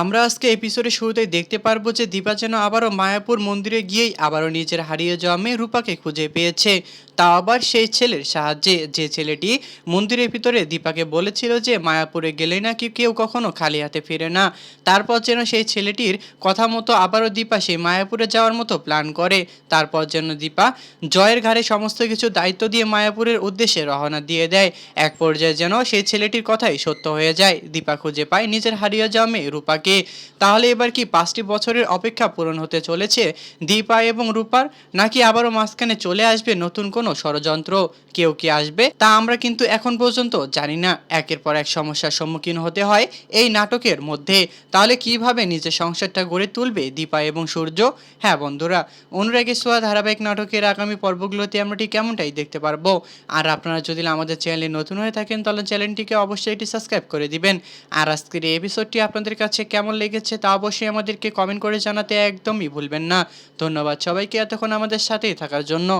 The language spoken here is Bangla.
আমরা আজকে এপিসোডের শুরুতেই দেখতে পারব যে দীপা যেন আবারও মায়াপুর মন্দিরে গিয়েই আবারও নিজের হারিয়ে যাওয়া মেয়ে রূপাকে খুঁজে পেয়েছে। তা আবার সেই ছেলের সাহায্যে যে ছেলেটি মন্দিরের ভিতরে দীপাকে বলেছিল যে মায়াপুরে গেলে নাকি কেউ কখনো খালি হাতে ফিরে না, তারপর যেন সেই ছেলেটির কথা মতো আবারও দীপা সেই মায়াপুরে যাওয়ার মতো প্ল্যান করে। তারপর যেন দীপা জয়ের ঘাড়ে সমস্ত কিছু দায়িত্ব দিয়ে মায়াপুরের উদ্দেশ্যে রওনা দিয়ে দেয়। এক পর্যায়ে যেন সেই ছেলেটির কথাই সত্য হয়ে যায়। দীপা খুঁজে পায় নিজের হারিয়ে যাওয়া মেয়ে রূপাকে। তাহলে এবার কি পাঁচটি বছরের অপেক্ষা পূরণ হতে চলেছে দীপা এবং রূপার, নাকি আবারও মাঝখানে চলে আসবে নতুন কোনো ষড়যন্ত্র? কেউ কি আসবে? তা আমরা কিন্তু এখন পর্যন্ত জানি না। একের পর এক সমস্যার সম্মুখীন হতে হয় এই নাটকের মধ্যে। তাহলে কীভাবে নিজের সংসারটা গড়ে তুলবে দীপা এবং সূর্য? হ্যাঁ বন্ধুরা, অনুরাগে সোয়া ধারাবাহিক নাটকের আগামী পর্বগুলোতে আমরা ঠিক কেমনটাই দেখতে পারব। আর আপনারা যদি আমাদের চ্যানেলে নতুন হয়ে থাকেন, তাহলে চ্যানেলটিকে অবশ্যই এটি সাবস্ক্রাইব করে দিবেন। আর আজকের এই এপিসোডটি আপনাদের কাছে কেমন লেগেছে তা অবশ্যই আমাদেরকে কমেন্ট করে জানাতে একদমই ভুলবেন না। ধন্যবাদ সবাইকে এতক্ষণ আমাদের সাথেই থাকার জন্য।